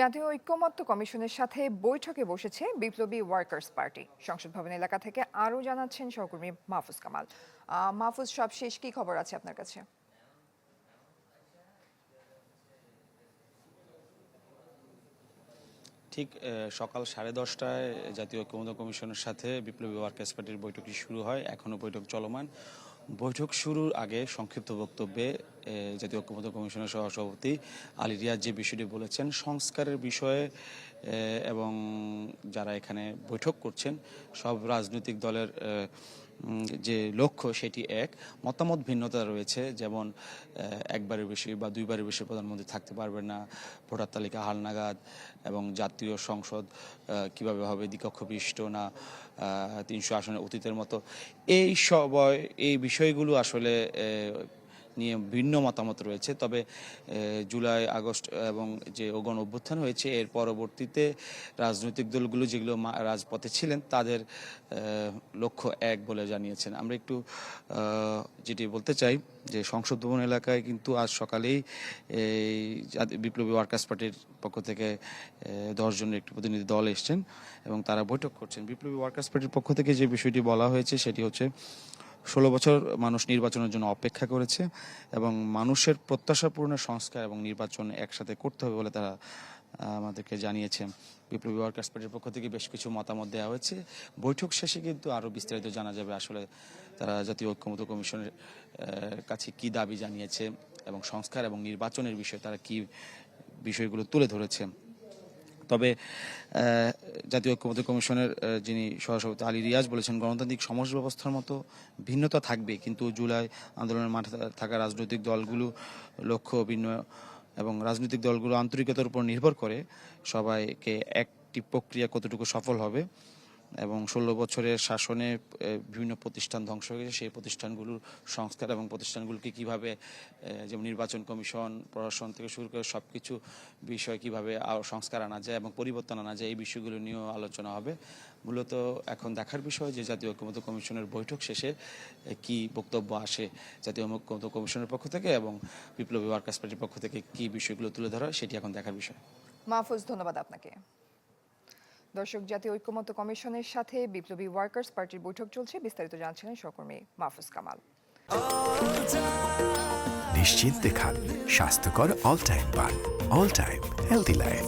জাতীয় ঐক্যমত্য কমিশনের সাথে বৈঠকে বসেছে বিপ্লবী ওয়ার্কার্স পার্টি। সংসদ ভবন এলাকা থেকে আরও জানাচ্ছেন সহকর্মী মাহফুজ কামাল। মাহফুজ, সব শেষ কি খবর আছে আপনার কাছে? ঠিক সকাল সাড়ে দশটায় জাতীয় ঐক্যমত্য কমিশনের সাথে বিপ্লবী ওয়ার্কার্স পার্টির বৈঠকটি শুরু হয়। এখনও বৈঠক চলমান। বৈঠক শুরুর আগে সংক্ষিপ্ত বক্তব্যে জাতীয় ঐক্যমত্য কমিশনের সহসভাপতি আলী রিয়াজ যে বিষয়টি বলেছেন, সংস্কারের বিষয়ে এবং যারা এখানে বৈঠক করছেন, সব রাজনৈতিক দলের যে লক্ষ্য সেটি এক। মতামত ভিন্নতা রয়েছে, যেমন একবারের বেশি বা দুইবারের বেশি প্রধানমন্ত্রী থাকতে পারবে না, ভোটার তালিকা হালনাগাদ এবং জাতীয় সংসদ কীভাবে হবে, দ্বিকক্ষ বিশিষ্ট না তিনশো আসনের অতীতের মতো। এই সবয় এই বিষয়গুলো আসলে নিয়ে ভিন্ন মতামত রয়েছে। তবে জুলাই, আগস্ট এবং যে অগণ অভ্যুত্থান হয়েছে, এর পরবর্তীতে রাজনৈতিক দলগুলো যেগুলো রাজপথে ছিলেন, তাদের লক্ষ্য এক বলে জানিয়েছেন। আমরা একটু যেটি বলতে চাই যে সংসদ ভবন এলাকায় কিন্তু আজ সকালেই এই বিপ্লবী ওয়ার্কার্স পার্টির পক্ষ থেকে দশজনের একটি প্রতিনিধি দল এসছেন এবং তারা বৈঠক করছেন। বিপ্লবী ওয়ার্কার্স পার্টির পক্ষ থেকে যে বিষয়টি বলা হয়েছে, সেটি হচ্ছে ষোলো বছর মানুষ নির্বাচনের জন্য অপেক্ষা করেছে এবং মানুষের প্রত্যাশা পূরণের সংস্কার এবং নির্বাচন একসাথে করতে হবে বলে তারা আমাদেরকে জানিয়েছে। বিপ্লবী ওয়ার্কার্স পার্টির পক্ষ থেকে বেশ কিছু মতামত দেওয়া হয়েছে। বৈঠক শেষে কিন্তু আরও বিস্তারিত জানা যাবে আসলে তারা জাতীয় ঐক্যমত্য কমিশনের কাছে কি দাবি জানিয়েছে এবং সংস্কার এবং নির্বাচনের বিষয়ে তারা কি বিষয়গুলো তুলে ধরেছে। তবে জাতীয় ঐক্যবদ্ধ কমিশনের যিনি সহসভাপতি আলী রিয়াজ বলেছেন, গণতান্ত্রিক সমাজ ব্যবস্থার মতো ভিন্নতা থাকবে। কিন্তু জুলাই আন্দোলনের মাঠে থাকা রাজনৈতিক দলগুলো লক্ষ্য ভিন্ন এবং রাজনৈতিক দলগুলো আন্তরিকতার উপর নির্ভর করে সবাইকে একটি প্রক্রিয়া কতটুকু সফল হবে এবং ষোলো বছরের শাসনে বিভিন্ন প্রতিষ্ঠান ধ্বংস হয়ে গেছে। সেই প্রতিষ্ঠানগুলোর সংস্কার এবং প্রতিষ্ঠানগুলোকে কীভাবে যেমন নির্বাচন কমিশন, প্রশাসন থেকে শুরু করে সব কিছু বিষয় কীভাবে সংস্কার আনা যায় এবং পরিবর্তন আনা যায়, এই বিষয়গুলো নিয়েও আলোচনা হবে। মূলত এখন দেখার বিষয় যে জাতীয় ঐক্যমত্য কমিশনের বৈঠক শেষে কি বক্তব্য আসে জাতীয় ঐক্যমত্য কমিশনের পক্ষ থেকে এবং বিপ্লবী ওয়ার্কার্স পার্টির পক্ষ থেকে কি বিষয়গুলো তুলে ধরা সেটি এখন দেখার বিষয়। মাহফুজ, ধন্যবাদ আপনাকে। দর্শক, জাতীয় ঐক্যমত্য কমিশনের সাথে বিপ্লবী ওয়ার্কার্স পার্টির বৈঠক চলছে, বিস্তারিত জানছিলেন সহকর্মী মাহফুজ কামাল। নিশ্চিন্তে খান স্বাস্থ্যকর অল টাইম পান অল টাইম হেলদি লাইফ